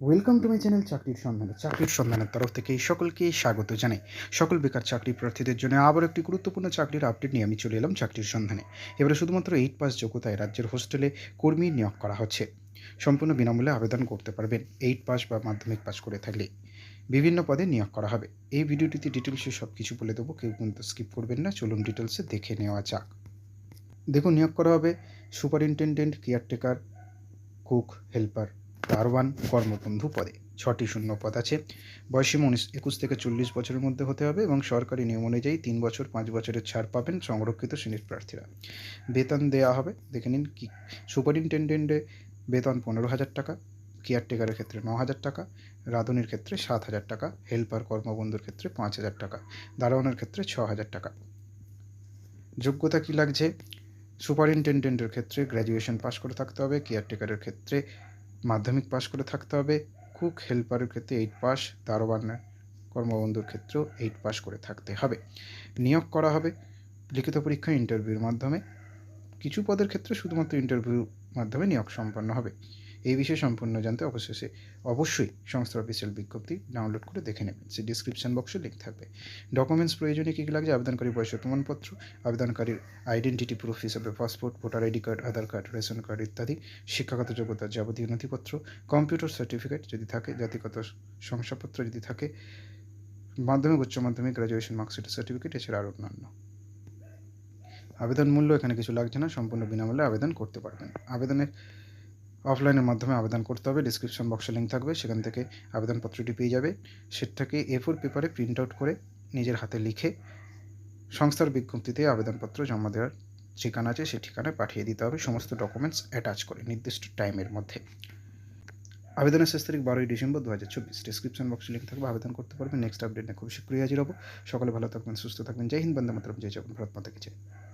Welcome to my channel চাকরির সন্ধানে চাকরির সন্ধানের তরফ থেকে এই সকলকে স্বাগত জানাই। সকল বেকার চাকরি প্রার্থীদের জন্য আবার একটি গুরুত্বপূর্ণ চাকরির আপডেট নিয়ে আমি চলে এলাম চাকরির সন্ধানে এবারে শুধুমাত্র এইট পাস যোগ্যতায় রাজ্যের হোস্টেলে কর্মী নিয়োগ করা হচ্ছে। সম্পূর্ণ বিনামূল্যে আবেদন করতে পারবেন এইট পাস বা মাধ্যমিক পাস করে থাকলে। বিভিন্ন পদে নিয়োগ করা হবে। এই ভিডিওটিতে ডিটেলসে সব কিছু বলে দেবো। কেউ কিন্তু স্কিপ করবেন না। চলুন ডিটেলসে দেখে নেওয়া যাক। দেখুন, নিয়োগ করা হবে সুপারিনটেন্ডেন্ট কেয়ারটেকার কুক হেল্পার দারোয়ান কর্মবন্ধু পদে। ছটি শূন্য পদ আছে। বয়সীমা উনিশ একুশ থেকে চল্লিশ বছরের মধ্যে হতে হবে এবং সরকারি নিয়ম অনুযায়ী তিন বছর, পাঁচ বছরের ছাড় পাবেন সংরক্ষিত শ্রেণির প্রার্থীরা। বেতন দেওয়া হবে, দেখে নিন কি। সুপারিনটেন্ডেন্টে বেতন পনেরো হাজার টাকা, কেয়ারটেকারের ক্ষেত্রে ন হাজার টাকা, রাঁধুনির ক্ষেত্রে সাত হাজার টাকা, হেল্পার কর্মবন্ধুর ক্ষেত্রে পাঁচ হাজার টাকা, দারোয়ানের ক্ষেত্রে ছ হাজার টাকা। যোগ্যতা কী লাগছে? সুপারিনটেন্ডেন্টের ক্ষেত্রে গ্র্যাজুয়েশন পাস করে থাকতে হবে, কেয়ারটেকারের ক্ষেত্রে মাধ্যমিক পাশ করে থাকতে হবে। কুক হেল্পারের ক্ষেত্রে এইট পাস দারোয়ান কর্মবন্ধুর ক্ষেত্রেও এইট পাস করে থাকতে হবে। নিয়োগ করা হবে লিখিত পরীক্ষা ইন্টারভিউর মাধ্যমে। কিছু পদের ক্ষেত্রে শুধুমাত্র ইন্টারভিউর মাধ্যমে নিয়োগ সম্পন্ন হবে। এই বিষয়ে সম্পূর্ণ জানতে অবশেষে অবশ্যই সংস্থার অফিসিয়াল বিজ্ঞপ্তি ডাউনলোড করে দেখে নেবেন। সে ডিসক্রিপশন বক্সে লিঙ্ক থাকবে। ডকুমেন্টস প্রয়োজনে কী কী লাগছে? আবেদনকারী বয়সের প্রমাণপত্র, আবেদনকারীর আইডেন্টিটি প্রুফ হিসেবে passport voter ID card Aadhaar card ration card ইত্যাদি, শিক্ষাগত যোগ্যতার যাবতীয় নথিপত্র কম্পিউটার সার্টিফিকেট যদি থাকে, জাতিগত শংসাপত্র যদি থাকে, মাধ্যমিক, উচ্চ মাধ্যমিক গ্র্যাজুয়েশন মার্কশিটের সার্টিফিকেট এছাড়া আরও অন্যান্য। আবেদন মূল্য এখানে কিছু লাগছে না, সম্পূর্ণ বিনামূল্যে আবেদন করতে পারবেন। আবেদনের অফলাইনের মাধ্যমে আবেদন করতে হবে। ডিসক্রিপশন বক্সে লিঙ্ক থাকবে। সেখান থেকে আবেদনপত্রটি পেয়ে যাবে। সেটাকে এ ফোর পেপারে প্রিন্ট আউট করে নিজের হাতে লিখে সংস্থার বিজ্ঞপ্তিতে আবেদনপত্র জমা দেওয়ার ঠিকানা আছে সেই ঠিকানায় পাঠিয়ে দিতে হবে। সমস্ত ডকুমেন্টস অ্যাটাচ করে নির্দিষ্ট টাইমের মধ্যে। আবেদনের শেষ তারিখ বারোই ডিসেম্বর দু হাজার চব্বিশ ডিসক্রিপশন বক্সে লিঙ্ক থাকবে। আবেদন করতে পারবেন। নেক্সট আপডেট নিয়ে খুব শীঘ্রই হাজির হব। সকলে ভালো থাকবেন, সুস্থ থাকবেন। জয় হিন্দ, বন্দে মাতরম। জয় জগন ভারত মাতা কি জয়।